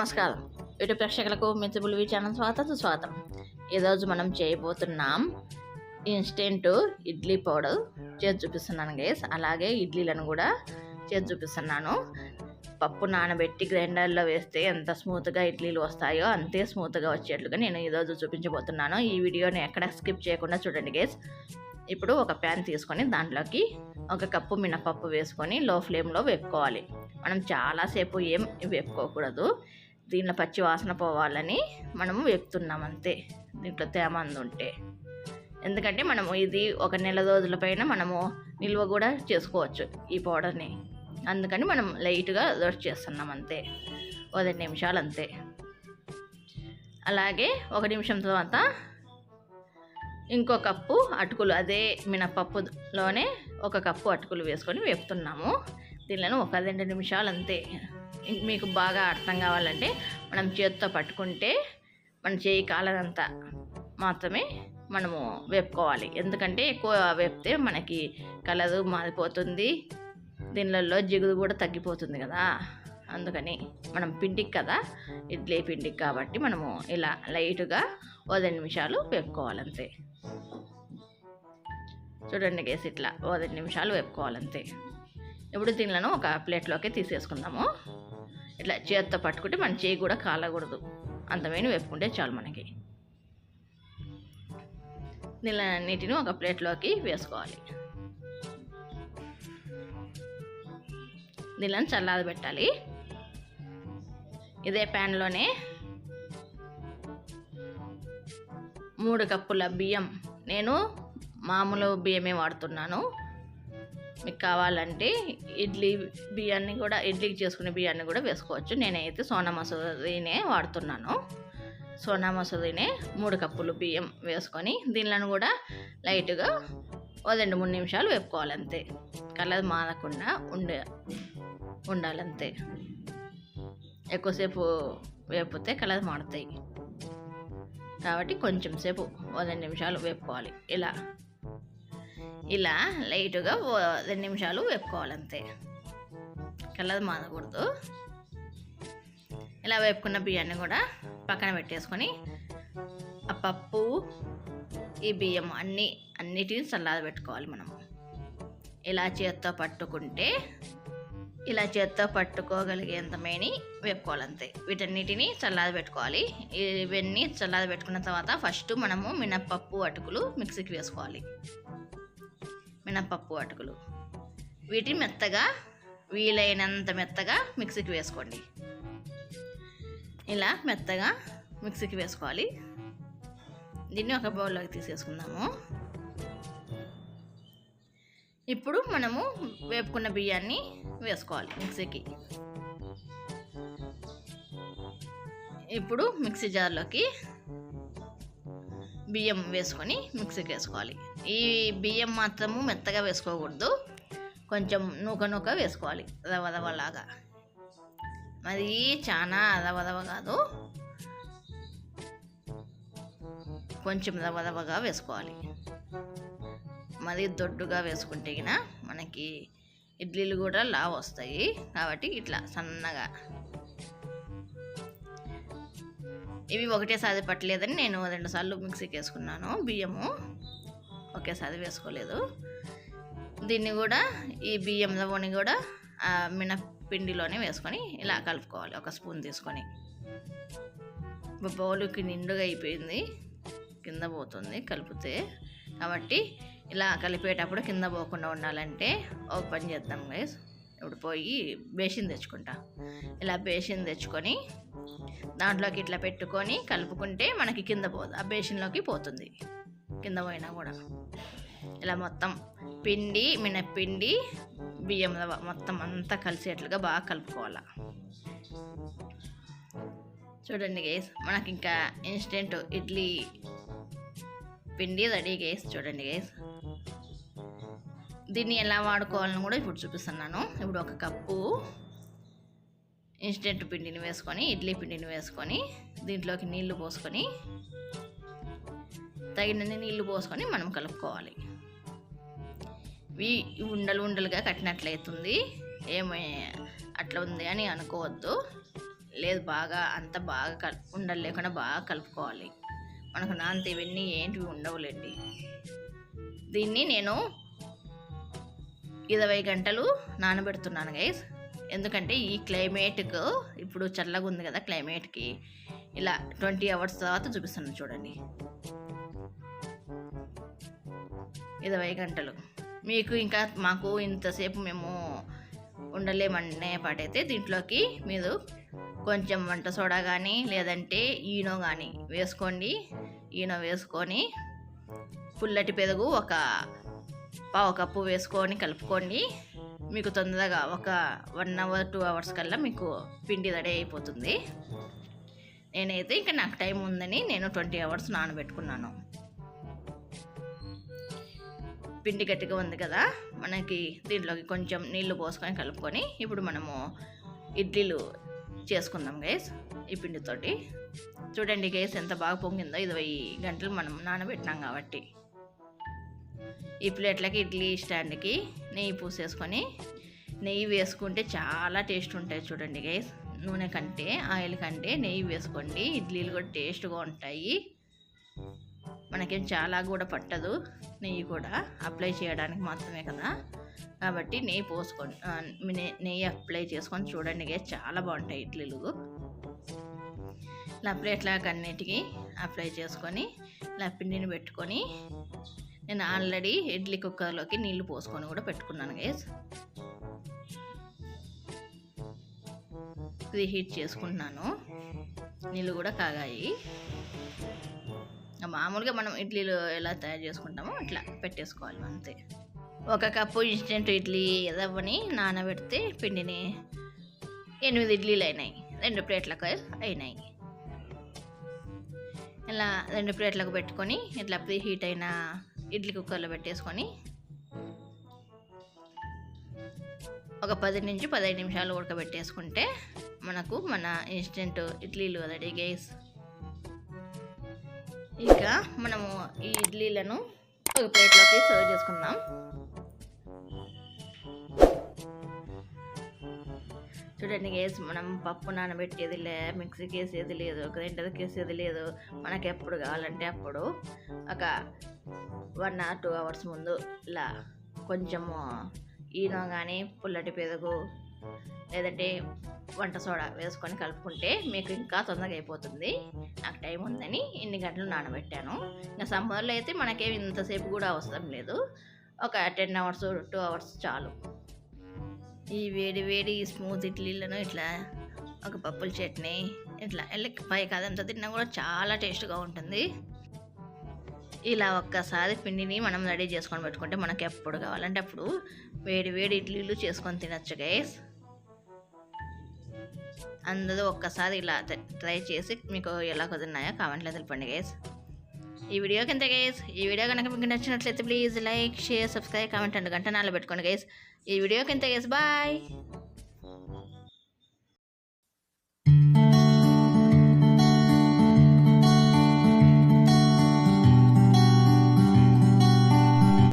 నమస్కారం. యూట్యూబ్ ప్రేక్షకులకు మిత్రులు ఛానల్ స్వాగతం స్వాగతం ఈరోజు మనం చేయబోతున్నాం ఇన్స్టెంట్ ఇడ్లీ పౌడర్. చేసి చూపిస్తున్నాను గేస్ అలాగే ఇడ్లీలను కూడా చేసి చూపిస్తున్నాను. పప్పు నానబెట్టి గ్రైండర్లో వేస్తే ఎంత స్మూత్గా ఇడ్లీలు వస్తాయో అంతే స్మూత్గా వచ్చేట్లుగా నేను ఈరోజు చూపించబోతున్నాను. ఈ వీడియోని ఎక్కడ స్కిప్ చేయకుండా చూడండి గేస్ ఇప్పుడు ఒక ప్యాన్ తీసుకొని దాంట్లోకి ఒక కప్పు మినపప్పు వేసుకొని లో ఫ్లేమ్లో వేపుకోవాలి. మనం చాలాసేపు ఏం వేపుకోకూడదు. దీనిలో పచ్చి వాసన పోవాలని మనము వేపుతున్నాం అంతే. దీంట్లో తేమ ఉంటే ఎందుకంటే మనము ఇది ఒక నెల రోజుల పైన మనము నిల్వ కూడా చేసుకోవచ్చు ఈ పౌడర్ని. అందుకని మనం లైట్గా రోస్ట్ చేస్తున్నాం అంతే. ఒక రెండు నిమిషాలు అంతే. అలాగే ఒక నిమిషం తర్వాత ఇంకో కప్పు అటుకులు అదే మినపప్పులోనే ఒక కప్పు అటుకులు వేసుకొని వేపుతున్నాము. దీనిలో ఒక రెండు నిమిషాలు అంతే. మీకు బాగా అర్థం కావాలంటే మనం చేతితో పట్టుకుంటే మన చేయి కాలనంతా మాత్రమే మనము వేపుకోవాలి. ఎందుకంటే ఎక్కువ వేపితే మనకి కలరు మారిపోతుంది. దీనిలలో జిగురు కూడా తగ్గిపోతుంది కదా. అందుకని మనం పిండికి కదా ఇడ్లీ పిండికి కాబట్టి మనము ఇలా లైట్గా ఓ రెండు నిమిషాలు వేపుకోవాలంతే. చూడండి గేసి ఇట్లా ఓ రెండు నిమిషాలు వేపుకోవాలంతే. ఇప్పుడు దీనిలను ఒక ప్లేట్లోకి తీసేసుకుందాము. ఇట్లా చేత్తో పట్టుకుంటే మన చేయి కూడా కాలకూడదు. అంతమైన వేపుకుంటే చాలు మనకి. నీటిని ఒక ప్లేట్లోకి వేసుకోవాలి. దీనిని చల్లాది పెట్టాలి. ఇదే ప్యాన్లోనే మూడు కప్పుల బియ్యం. నేను మామూలు బియ్యమే వాడుతున్నాను. మీకు కావాలంటే ఇడ్లీ బియ్యాన్ని కూడా ఇడ్లీకి చేసుకునే బియ్యాన్ని కూడా వేసుకోవచ్చు. నేనైతే సోనా మసూరినే వాడుతున్నాను. సోనా మసూరినే మూడు కప్పులు బియ్యం వేసుకొని దీనిలను కూడా లైట్గా ఓ రెండు మూడు నిమిషాలు వేపుకోవాలి అంతే కలర్ మారకుండా ఉండే ఉండాలంతే. ఎక్కువసేపు వేపితే కలర్ మారుతాయి. కాబట్టి కొంచెం సేపు ఓ రెండు నిమిషాలు వేపుకోవాలి. ఇలా. ఇలా లైట్గా రెండు నిమిషాలు వేపుకోవాలంతే. కలర్ మారకూడదు. ఇలా వేపుకున్న బియ్యాన్ని కూడా పక్కన పెట్టేసుకొని ఆ పప్పు ఈ బియ్యం అన్నీ అన్నిటిని చల్లార పెట్టుకోవాలి మనము ఇలా చేత్తో పట్టుకుంటే ఇలా చేత్తో పట్టుకోగలిగేంత మేని వేపుకోవాలంతే. వీటన్నిటిని చల్లారి పెట్టుకోవాలి. ఇవన్నీ చల్లారి పెట్టుకున్న తర్వాత ఫస్ట్ మనము మినప్పప్పు అటుకులు మిక్సీకి వేసుకోవాలి. మినప్పప్పు అటుకులు. వీటిని మెత్తగా వీలైనంత మెత్తగా మిక్సీకి వేసుకోండి. ఇలా మెత్తగా మిక్సీకి వేసుకోవాలి. దీన్ని ఒక బౌల్లోకి తీసేసుకుందాము. ఇప్పుడు మనము వేపుకున్న బియ్యాన్ని వేసుకోవాలి మిక్సీకి. ఇప్పుడు మిక్సీ జార్లోకి బియ్యం వేసుకొని మిక్సీకి వేసుకోవాలి. ఈ బియ్యం మాత్రము మెత్తగా వేసుకోకూడదు. కొంచెం నూక నూక వేసుకోవాలి. రవ మరి చాలా రవ కాదు. కొంచెం రవ రవగా వేసుకోవాలి. మరి దొడ్డుగా వేసుకుంటే మనకి ఇడ్లీలు కూడా లావు వస్తాయి. కాబట్టి ఇట్లా సన్నగా ఇవి ఒకటేసారి పట్టలేదని నేను రెండుసార్లు మిక్సీకి వేసుకున్నాను బియ్యము. ఒకేసారి వేసుకోలేదు. దీన్ని కూడా ఈ బియ్యం రవ్వని కూడా మినపిండిలోనే వేసుకొని ఇలా కలుపుకోవాలి ఒక స్పూన్ తీసుకొని. బౌలుకి నిండుగా అయిపోయింది కింద పోతుంది కలిపితే. కాబట్టి ఇలా కలిపేటప్పుడు కింద పోకుండా ఉండాలంటే ఓపెన్ చేద్దాం గైస్ ఇప్పుడు పోయి బేసిన్ తెచ్చుకుంటా. ఇలా బేసిన్ తెచ్చుకొని దాంట్లోకి ఇట్లా పెట్టుకొని కలుపుకుంటే మనకి కింద పోదు. ఆ బేసిన్లోకి పోతుంది. కింద పోయినా కూడా. ఇలా మొత్తం పిండి మినప్పిండి బియ్యం మొత్తం అంతా కలిసేట్లుగా బాగా కలుపుకోవాలి. చూడండి గేస్ మనకి ఇంకా ఇన్స్టెంట్ ఇడ్లీ పిండి రెడీ గేస్ చూడండి గేస్ దీన్ని ఎలా వాడుకోవాలని కూడా ఇప్పుడు చూపిస్తున్నాను. ఇప్పుడు ఒక కప్పు ఇన్స్టెంట్ పిండిని వేసుకొని ఇడ్లీ పిండిని వేసుకొని దీంట్లోకి నీళ్ళు పోసుకొని తగినన్ని నీళ్ళు పోసుకొని మనం కలుపుకోవాలి. ఇవి ఉండలు ఉండలుగా కట్టినట్లయితుంది. ఏమీ అట్లా ఉంది అని అనుకోవద్దు. లేదు బాగా అంత బాగా కల్ ఉండలు లేకుండా బాగా కలుపుకోవాలి. మనకు నాంత ఇవన్నీ ఏంటివి ఉండవులేండి. దీన్ని నేను ఇరవై గంటలు నానబెడుతున్నాను గైస్ ఎందుకంటే ఈ క్లైమేట్కు ఇప్పుడు చల్లగా ఉంది కదా క్లైమేట్కి ఇలా ట్వంటీ అవర్స్ తర్వాత చూపిస్తున్నాను చూడండి. ఇరవై గంటలు. మీకు ఇంకా మాకు ఇంతసేపు మేము ఉండలేమనే పాటైతే దీంట్లోకి మీరు కొంచెం వంట సోడా కానీ లేదంటే ఈనో కానీ వేసుకోండి. ఈనో వేసుకొని పుల్లటి పెరుగు ఒక పావు కప్పు వేసుకొని కలుపుకోండి మీకు తొందరగా ఒక వన్ అవర్ టూ అవర్స్ కల్లా మీకు పిండి రెడీ అయిపోతుంది. నేనైతే ఇంకా నాకు టైం ఉందని నేను ట్వంటీ అవర్స్ నానబెట్టుకున్నాను. పిండి గట్టిగా ఉంది కదా మనకి దీంట్లోకి కొంచెం నీళ్ళు పోసుకొని కలుపుకొని ఇప్పుడు మనము ఇడ్లీలు చేసుకుందాం గైస్ ఈ పిండితోటి. చూడండి గైస్ ఎంత బాగా పొంగిందో ఇరవై గంటలు మనం నానబెట్టినాం కాబట్టి. ఈ ప్లేట్లకి ఇడ్లీ స్టాండ్కి నెయ్యి పూసేసుకొని నెయ్యి వేసుకుంటే చాలా టేస్ట్ ఉంటాయి చూడండి గైస్ నూనె కంటే ఆయిల్ కంటే నెయ్యి వేసుకోండి. ఇడ్లీలు కూడా టేస్ట్గా ఉంటాయి. మనకేం చాలా కూడా పట్టదు నెయ్యి కూడా. అప్లై చేయడానికి మాత్రమే కదా. కాబట్టి నెయ్యి పోసుకొని నెయ్యి అప్లై చేసుకొని చూడండి గైస్ చాలా బాగుంటాయి ఇడ్లీలు. ఇలా ప్లేట్లకు అన్నిటికీ అప్లై చేసుకొని ఇలా పిండిని పెట్టుకొని నేను ఆల్రెడీ ఇడ్లీ కుక్కర్లోకి నీళ్ళు పోసుకొని కూడా పెట్టుకున్నాను గైస్ హీట్ చేసుకుంటున్నాను. నీళ్ళు కూడా కాగాయి. మామూలుగా మనం ఇడ్లీలు ఎలా తయారు చేసుకుంటామో అట్లా పెట్టేసుకోవాలి అంతే. ఒక కప్పు ఇన్స్టెంట్ ఇడ్లీ రవ్వని నానబెడితే పిండిని ఎనిమిది ఇడ్లీలు అయినాయి. రెండు ప్లేట్లకు అయినాయి. ఇలా రెండు ప్లేట్లకు పెట్టుకొని ఇట్లా ప్రీ హీట్ అయిన ఇడ్లీ కుక్కర్లో పెట్టేసుకొని ఒక పది నుంచి పదహైదు నిమిషాలు ఉడకబెట్టేసుకుంటే మనకు మన ఇన్స్టెంట్ ఇడ్లీలు రెడీ గైస్ ఇంకా మనము ఈ ఇడ్లీలను ఒక ప్లేట్లోకి సర్వ్ చేసుకుందాం. చూడండి వేసి మనం పప్పు నానబెట్టేది లే మిక్సీకి వేసేది లేదు గ్రైండర్కి వేసేది లేదు. మనకి ఎప్పుడు కావాలంటే అప్పుడు ఒక వన్ ఆర్ టూ అవర్స్ ముందు ఇలా కొంచెము ఈనో కానీ పుల్లటి పెరుగు లేదంటే వంట సోడా వేసుకొని కలుపుకుంటే మీకు ఇంకా తొందరగా అయిపోతుంది. నాకు టైం ఉందని ఇన్ని గంటలు నానబెట్టాను. ఇంకా సమ్మర్లో అయితే మనకేం ఇంతసేపు కూడా అవసరం లేదు. ఒక టెన్ అవర్స్ టూ అవర్స్ చాలు. ఈ వేడి వేడి స్మూత్ ఇడ్లీలను ఇట్లా ఒక పప్పుల చట్నీ ఇట్లా వెళ్ళి పై అదంతా తిన్నా కూడా చాలా టేస్ట్గా ఉంటుంది. ఇలా ఒక్కసారి పిండిని మనం రెడీ చేసుకొని పెట్టుకుంటే మనకి ఎప్పుడు కావాలంటే అప్పుడు వేడి వేడి ఇడ్లీలు చేసుకొని తినచ్చు గైస్ అందరూ ఒక్కసారి ఇలా ట్రై చేసి మీకు ఎలా కుదిరినాయో కామెంట్లో తెలపండి గైస్ ఈ వీడియో ఎంత గైస్ ఈ వీడియో కనుక మీకు నచ్చినట్లయితే please like share subscribe comment and గంట నాలో పెట్టుకోండి గైస్ ఈ వీడియోకి ఎంత గైస్ బాయ్